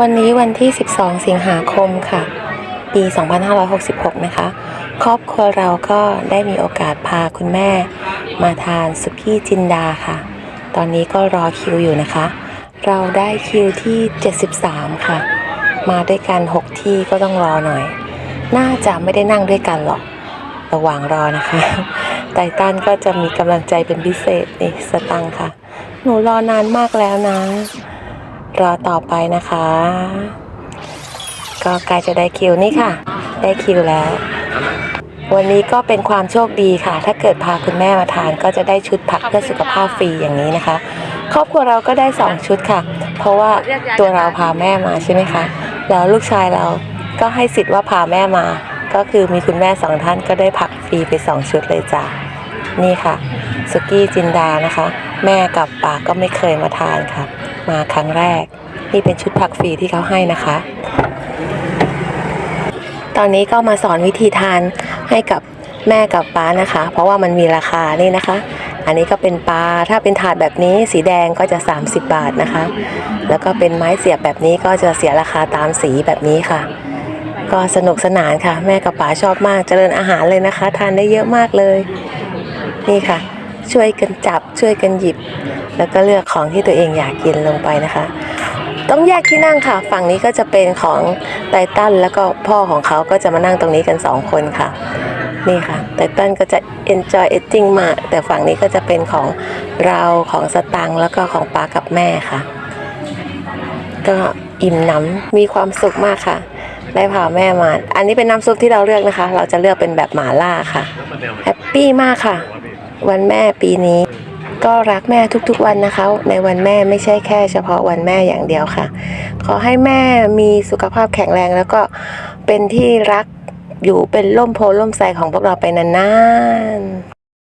วันนี้วันที่ 12 สิงหาคมค่ะ ปี 2566 นะคะ ครอบครัวเราก็ได้มีโอกาสพาคุณแม่ มาทานสุกี้จินดาค่ะ ตอนนี้ก็รอคิวอยู่นะคะ เราได้คิวที่ 73 ค่ะ มาด้วยกัน 6 ที่ก็ต้องรอหน่อย น่าจะไม่ได้นั่งด้วยกันหรอก ระหว่างรอนะคะ ไตตันก็จะมีกำลังใจเป็นพิเศษนี่สตังค์ค่ะ หนูรอนานมากแล้วนะ รอต่อไปนะคะ ก็ใกล้จะได้คิวนี่ค่ะ ได้คิวแล้ว วันนี้ก็เป็นความโชคดีค่ะ ถ้าเกิดพาคุณแม่มาทาน ก็จะได้ชุดผักเพื่อสุขภาพฟรีอย่างนี้นะคะ ครอบครัวเราก็ได้ 2 ชุดค่ะ เพราะว่าตัวเราพาแม่มาใช่ไหมคะ แล้วลูกชายเราก็ให้สิทธิ์ว่าพาแม่มา ก็คือมีคุณแม่สองท่านก็ได้ผักฟรีไป 2 ชุดเลยจ้ะนี่ค่ะสุกี้จินดานะคะ แม่กับป๋าก็ไม่เคยมาทานค่ะ มาครั้งแรก นี่เป็นชุดผักฟรีที่เขาให้นะคะ ตอนนี้ก็มาสอนวิธีทานให้กับแม่กับป้านะคะ เพราะว่ามันมีราคานี่นะคะ อันนี้ก็เป็นปลาถ้าเป็นถาดแบบนี้สีแดงก็จะ 30 บาทนะคะ แล้วก็เป็นไม้เสียบแบบนี้ก็จะเสียราคาตามสีแบบนี้ค่ะ ก็สนุกสนานค่ะ แม่กับป๋าชอบมากเจริญอาหารเลยนะคะ ทานได้เยอะมากเลย นี่ค่ะ ช่วยกันจับช่วยกันหยิบ แล้วก็เลือกของที่ตัวเองอยากกินลงไปนะคะ ต้องแยกที่นั่งค่ะ ฝั่งนี้ก็จะเป็นของไตตันแล้วก็พ่อของเขาก็จะมานั่งตรงนี้กันสองคนค่ะ นี่ค่ะไตตันก็จะ enjoy eating มา แต่ฝั่งนี้ก็จะเป็นของเราของสตังแล้วก็ของป้ากับแม่ค่ะ ก็อิ่มหน้ำมีความสุขมากค่ะได้พาแม่มา อันนี้เป็นน้ำซุปที่เราเลือกนะคะ เราจะเลือกเป็นแบบหมาล่าค่ะ แฮปปี้มากค่ะ วันแม่ปีนี้ ก็รักแม่ทุกๆวันนะคะ ในวันแม่ไม่ใช่แค่ เฉพาะวันแม่อย่างเดียวค่ะ ขอให้แม่มีสุขภาพแข็งแรงแล้วก็เป็นที่รักอยู่เป็นร่มโพล่มไทรของพวกเราไปนานๆ